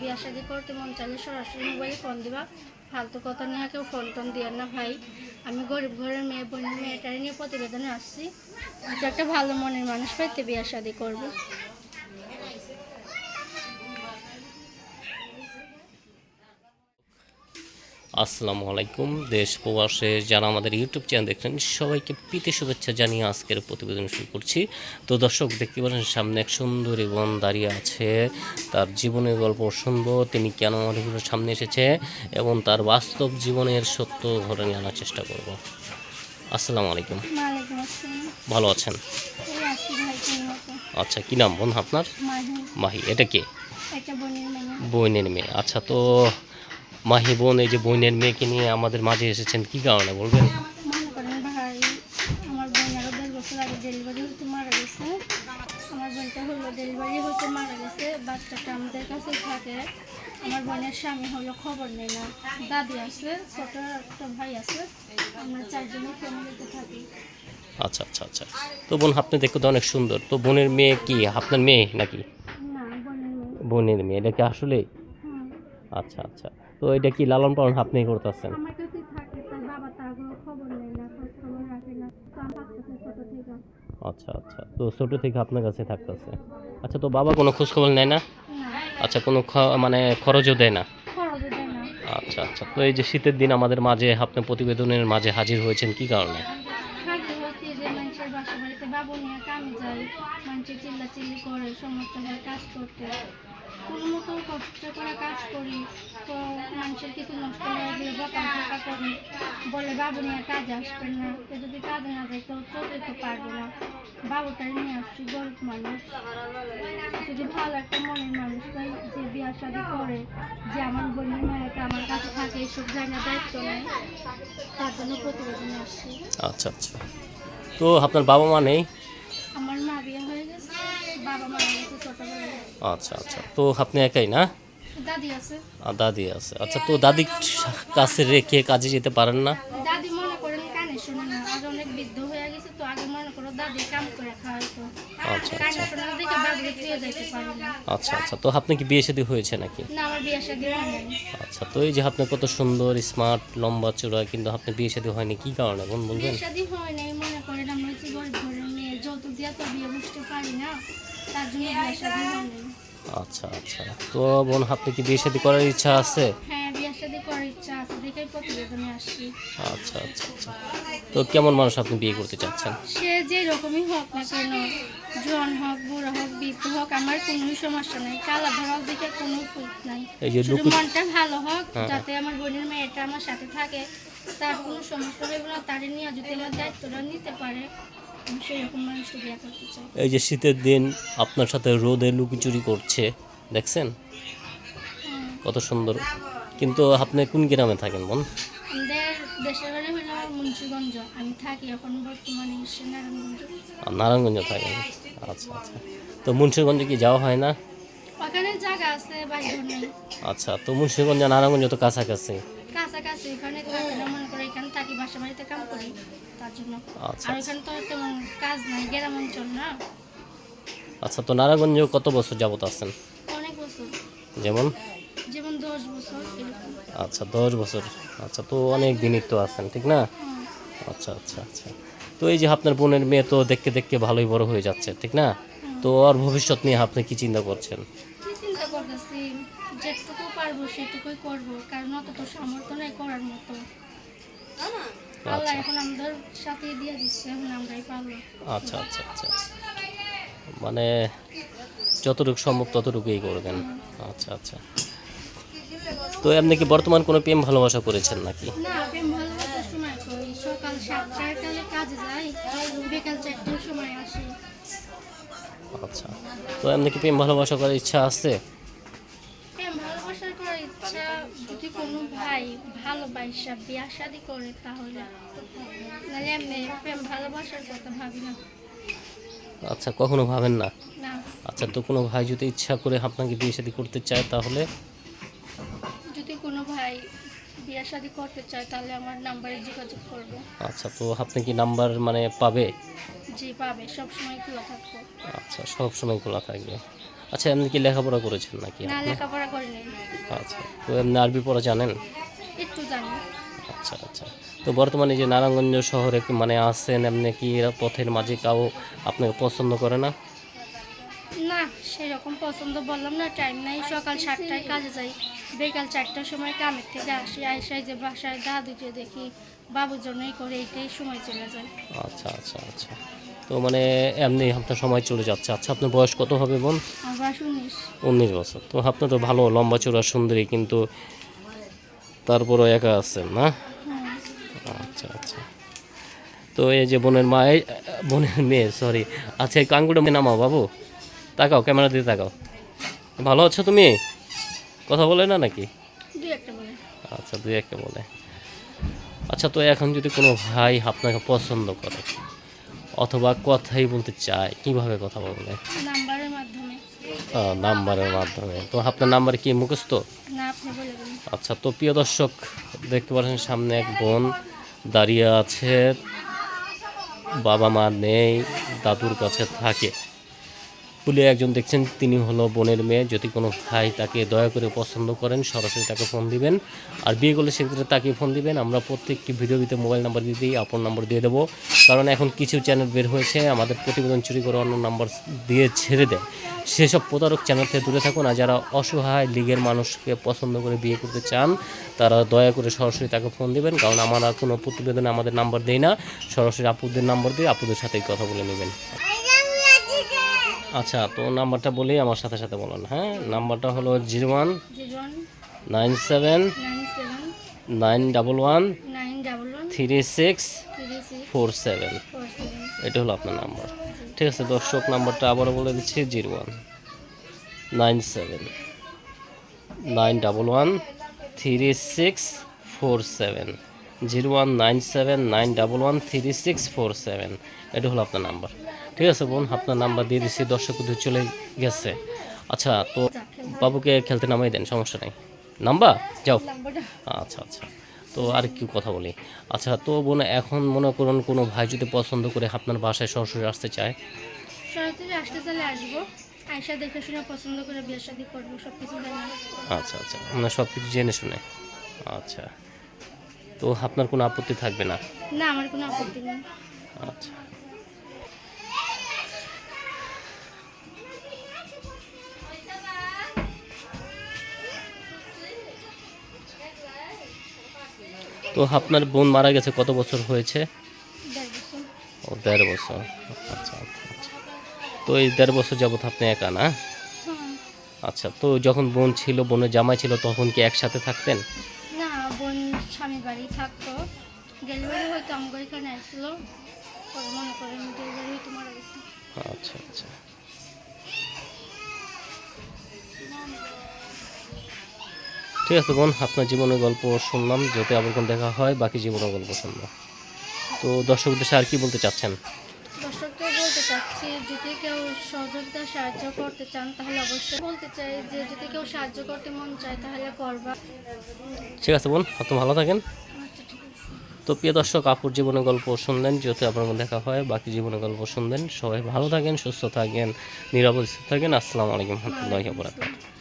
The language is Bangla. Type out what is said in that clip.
বিয়া শাদি করতে মন চাইলে সরাসরি মোবাইলে ফোন দিবা। ফালতু কথা নিয়ে কেউ ফোন টোন দিয়ে না ভাই। আমি গরিব ঘরের মেয়ে, বোন, মেয়েটারে নিয়ে প্রতিবেদনে আসছি। একটা ভালো মনের মানুষ পাইতে বিয়া শাদি করবে। আসসালামু আলাইকুম। দেশ প্রবাসে যারা আমাদের ইউটিউব চ্যানেল দেখছেন সবাইকে প্রীতি শুভেচ্ছা জানিয়ে আজকের প্রতিবেদন শুরু করছি। তো দর্শক দেখতে পাচ্ছেন সামনে এক সুন্দরী বোন দাঁড়িয়ে আছে। তার জীবনের গল্প শুনব তিনি কেন আমাদের সামনে এসেছে এবং তার বাস্তব জীবনের সত্য ঘটনা জানার চেষ্টা করব। আসসালামু আলাইকুম। ভালো আছেন? আচ্ছা কী নাম বোন আপনার? মাহি। এটা কে? বোনের মেয়ে। আচ্ছা তো মাহি বোন এই যে বোনের মেয়েকে নিয়ে আমাদের মাঝে এসেছেন কী কারণে বলবেন? আমার বোন আরও দেড় বছর আগে ডেলিভারি হতে মারা গেছে আমার বোনটা হলো ডেলিভারি হতে মারা গেছে বাচ্চাটা আমাদের কাছে থাকে আমার বোনের স্বামী হলো খবর নেই না দাদি আছে ছোট একটা ভাই আছে আমরা ফ্যামিলিতে থাকি আচ্ছা আচ্ছা আচ্ছা। তো বোন আপনি দেখতে তো অনেক সুন্দর। তো বোনের মেয়ে কি? আপনার মেয়ে নাকি? না বোনের মেয়ে। বোনের মেয়ে এটা কি আসলে? আচ্ছা আচ্ছা। তো এটা কি লালন পালন আপনি করতেছেন? আচ্ছা আচ্ছা। তো ছোটো থেকে আপনার কাছে থাকতেছে। আচ্ছা তো বাবা কোনো খোঁজখবর নেয় না? আচ্ছা কোনো মানে খরচও দেয় না? আচ্ছা আচ্ছা। তো এই যে শীতের দিন আমাদের মাঝে আপনি প্রতিবেদনের মাঝে হাজির হয়েছেন কি কারণে? বাবু নিয়ে কামে যায় মানুষের চিল্লা চিল্লি করে সমস্যা হয় কাজ করতে। কোনো মতো কষ্ট করে কাজ করি, তো মানুষের কিছু নষ্ট হয়ে গেলে করি বলে বাবু নিয়ে কাজে আসবেন না। তো যদি কাজে না যায় তো চলতে পারবে না। বাবুটাই নিয়ে আসছি, গরিব মানুষ। যদি ভালো একটা মনের মানুষ তাই যে বিয়া শাদি করে, যে আমার বোনের মেয়েটা আমার কাছে থাকে এইসব জায়গা দায়িত্ব নেয়, তার জন্য প্রতিবেদনে আসছি। আচ্ছা আচ্ছা। তো আপনার বাবা মা নেই? আচ্ছা আচ্ছা। তো আপনি একাই না? দাদি আছে। দাদি আছে। আচ্ছা তো দাদি কাছে রেখে কাজে যেতে পারেন না? দাদি মনে করেন কানে শুনে না। আজ অনেক বৃদ্ধ হয়ে গেছে তো আগে মনে করো দাদি কাম করে খাওয়াইতো। আচ্ছা আচ্ছা। আচ্ছা আচ্ছা। তো আপনি কি বিয়ে শাদী হয়েছে নাকি? না আমার বিয়ে শাদি আচ্ছা তো এই যে আপনি কত সুন্দর স্মার্ট লম্বা চূড়া কিন্তু আপনি বিয়ে শাদী হয়নি কি কারণে? বোন বলবেন। বিয়ে শাদি মনে করেন আমরা গরিব ঘরের মেয়ে। যৌতুক দিয়ে তো বিয়ে বুঝতে পারি না। হয় আচ্ছা আচ্ছা। তো বোন আপনি কি বিয়ে শাদী করার ইচ্ছা আছে? হ্যাঁ বিয়ে শাদি করার ইচ্ছা আছে। দেখেই প্রতিবেদনে আসছি আচ্ছা আচ্ছা আচ্ছা। তো কেমন মানুষ আপনি বিয়ে করতে চাচ্ছেন? সে যে রকমই হোক না কেন জোয়ান হোক বুড়ো হোক বৃদ্ধ হোক আমার কোনো সমস্যা নাই। কালা ধরাও দিকে কোনো খুঁত নাই। এই যে লুকু মনটা ভালো হোক হ্যাঁ। যাতে আমার বোনের মেয়েটা আমার সাথে থাকে। তার কোনো সমস্যা হবে না তারে নিয়ে যদি আমার দায়িত্বটা নিতে পারে। এই যে শীতের দিন আপনার সাথে রোদে লুকিচুরি করছে দেখছেন? কত সুন্দর। কিন্তু আপনি কোন গ্রামে থাকেন বোন? নারায়ণগঞ্জ। থাকেন? আচ্ছা আচ্ছা। তো মুন্সিগঞ্জে কি যাওয়া হয় না? ওখানে জায়গা আছে আচ্ছা তো মুন্সিগঞ্জ নারায়ণগঞ্জ তো কাছাকাছি। কাছাকাছি এখানে মনে করে এখানে থাকি বাসা বাড়িতে কাম করি। তার জন্য। আচ্ছা আর আচ্ছা। এখানে তো তেমন কাজ নাই গ্রাম অঞ্চল না। আচ্ছা তো নারায়ণগঞ্জে কত বছর যাবত আছেন? অনেক বছর। যেমন? যেমন দশ বছর আচ্ছা দশ বছর। আচ্ছা তো অনেক দিনই তো আছেন ঠিক না? আচ্ছা আচ্ছা আচ্ছা। তো এই যে আপনার বোনের মেয়ে তো দেখতে দেখতে ভালোই বড় হয়ে যাচ্ছে ঠিক না? তো ওর ভবিষ্যৎ নিয়ে আপনি কি চিন্তা করছেন? কি চিন্তা করতেছি? যেটুকু পারব সেটুকুই করব কারণ অত তো সামর্থ্য নেই করার মতো। আচ্ছা। এখন আমাদের সাথে দিয়ে দিচ্ছে এখন আমরাই পারব। আচ্ছা আচ্ছা আচ্ছা মানে যতটুকু সম্ভব ততটুকুই করবেন। আচ্ছা আচ্ছা। তো আপনি কি বর্তমান কোনো প্রেম ভালোবাসা করেছেন নাকি? না প্রেম ভালোবাসার সময় করি। সকাল সাতটার কালে কাজে যাই বিকাল চারটার সময় আসি। আচ্ছা। তো আপনি কি প্রেম ভালোবাসা করার ইচ্ছা আছে? ভালোবাসা বিয়া শাদি করে তাহলে। নাহলে এমনি প্রেম ভালোবাসার কথা ভাবি না। আচ্ছা কখনো ভাবেন না? আচ্ছা তো কোনো ভাই যদি ইচ্ছা করে আপনাকে বিয়ে শাদী করতে চায় তাহলে? যদি কোনো ভাই বিয়া শাদি করতে চায় তাহলে আমার নাম্বারে যোগাযোগ করব। আচ্ছা তো আপনি কি নাম্বার মানে পাবে? জি পাবে। সব সময় খোলা থাকব। আচ্ছা সব সময় খোলা থাকবে। আচ্ছা আপনি কি লেখাপড়া করেছেন নাকি না লেখাপড়া করে আচ্ছা তো এমনি আরবি পড়া জানেন? একটু জানি। আচ্ছা আচ্ছা। তো বর্তমানে যে নারায়ণগঞ্জ শহরে মানে আছেন এমনি কি এরা পথের মাঝে কাউ আপনাকে পছন্দ করে না? না সেরকম পছন্দ বললাম না টাইম নাই সকাল সাতটায় কাজে যাই। বিকাল চারটার সময় কামের থেকে আসি আইসাই যে বাসায় দাদু যে দেখি বাবুর জন্যই করে এইটাই সময় চলে যায়। আচ্ছা আচ্ছা আচ্ছা। তো মানে এমনি আপনার সময় চলে যাচ্ছে। আচ্ছা আপনার বয়স কত হবে বোন? আমরা শুনিস উনিশ। বছর। তো আপনার তো ভালো লম্বা চূড়া সুন্দরী কিন্তু তারপরও একা আছেন না? আচ্ছা আচ্ছা। তো এই যে বোনের মা এই বোনের মেয়ে সরি আচ্ছা এই কাঙ্গুটা নামাও বাবু। তাকাও ক্যামেরা দিয়ে তাকাও। ভালো আছো তুমি? কথা বলে না নাকি? আচ্ছা দুই একটা বলে। আচ্ছা তো এখন যদি কোনো ভাই আপনাকে পছন্দ করে অথবা কথাই বলতে চায় কীভাবে কথা বলবে? আহ, নাম্বারের মাধ্যমে। তো আপনার নাম্বার কি মুখস্থ? আচ্ছা তো প্রিয় দর্শক দেখতে পাচ্ছেন সামনে এক বোন দাঁড়িয়ে আছে। বাবা মা নেই দাদুর কাছে থাকে। বলে একজন দেখছেন, তিনি হলো বোনের মেয়ে। যদি কোনো ভাই তাকে দয়া করে পছন্দ করেন, সরাসরি তাকে ফোন দিবেন। আর বিয়ে করলে সেক্ষেত্রে তাকে ফোন দিবেন। আমরা প্রত্যেকটি ভিডিও ভিডিওতে মোবাইল নাম্বার দিয়ে দিই, আপন নাম্বার দিয়ে দেবো। কারণ এখন কিছু চ্যানেল বের হয়েছে, আমাদের প্রতিবেদন চুরি করে অন্য নাম্বার দিয়ে ছেড়ে দেয়। সেসব প্রতারক চ্যানেল থেকে দূরে থাকুন, আর যারা অসহায় লীগের মানুষকে পছন্দ করে বিয়ে করতে চান, তারা দয়া করে সরাসরি তাকে ফোন দিবেন। কারণ আমরা কোনো প্রতিবেদনে আমাদের নাম্বার দেই না। সরাসরি আপুদের নাম্বার দিয়ে আপুদের সাথেই কথা বলে নেবেন। আচ্ছা তো নাম্বারটা বলেই আমার সাথে সাথে বলেন হ্যাঁ? নাম্বারটা হলো zero one nine seven nine double one three six four seven. এটা হলো আপনার নাম্বার। ঠিক আছে, দর্শক, নাম্বারটা আবারও বলে দিচ্ছি, zero one nine seven nine double one three six four seven zero one nine seven nine double one three six four seven. এটা হলো আপনার নাম্বার। ঠিক আছে বোন আপনার নাম্বার দিয়ে দিচ্ছি দর্শক চলে গেছে। আচ্ছা তো বাবুকে খেলতে নামাই দেন সমস্যা নেই। নাম্বার? যাও। আচ্ছা আচ্ছা। তো আর কি কথা বলি। আচ্ছা তো বোন এখন মনে করুন কোনো ভাই যদি পছন্দ করে আপনার বাসায় সরাসরি আসতে চায়? সরাসরি আসতে চাইলে আসব। আয়সা দেখে শুনে পছন্দ করে বিয়ে শাদি করব সব কিছু আচ্ছা আচ্ছা। মানে সব কিছু জেনে শুনে। আচ্ছা। তো আপনার কোনো আপত্তি থাকবে না? না আমার কোনো আপত্তি নেই। আচ্ছা। তো আপনার বোন মারা গেছে কত বছর হয়েছে? ও দেড় বছর। আচ্ছা আচ্ছা আচ্ছা। তো এই দেড় বছর যাবত আপনি একা না? আচ্ছা তো যখন বোন ছিল বোনের জামাই ছিল তখন কি একসাথে থাকতেন? না বোন স্বামী বাড়ি থাকতো। ডেলিভারি হয়তো আমার এখানে আসলো। পরে মনে করে ডেলিভারি হয়তো মারা গেছে। আচ্ছা আচ্ছা। ঠিক আছে বোন আপনার জীবনের গল্প শুনলাম যাতে আবার কোন দেখা হয় বাকি জীবনের গল্প শুনলাম তো দর্শক উদ্দেশ্যে আর কি বলতে চাচ্ছেন? দর্শককে বলতে চাচ্ছি যদি কেউ সহযোগিতা সাহায্য করতে চান তাহলে অবশ্যই বলতে চাই যে যদি কেউ সাহায্য করতে মন চায় তাহলে করবা। ঠিক আছে বোন আপনি ভালো থাকেন। আচ্ছা তো প্রিয় দর্শক আপুর জীবনের গল্প শুনলেন যেহেতু আপনার দেখা হয় বাকি জীবনের গল্প শুনলেন। সবাই ভালো থাকেন সুস্থ থাকেন নিরাপদ থাকেন। আসসালামু আলাইকুম রহমতুল্লাহি ওয়া বারাকাতুহু।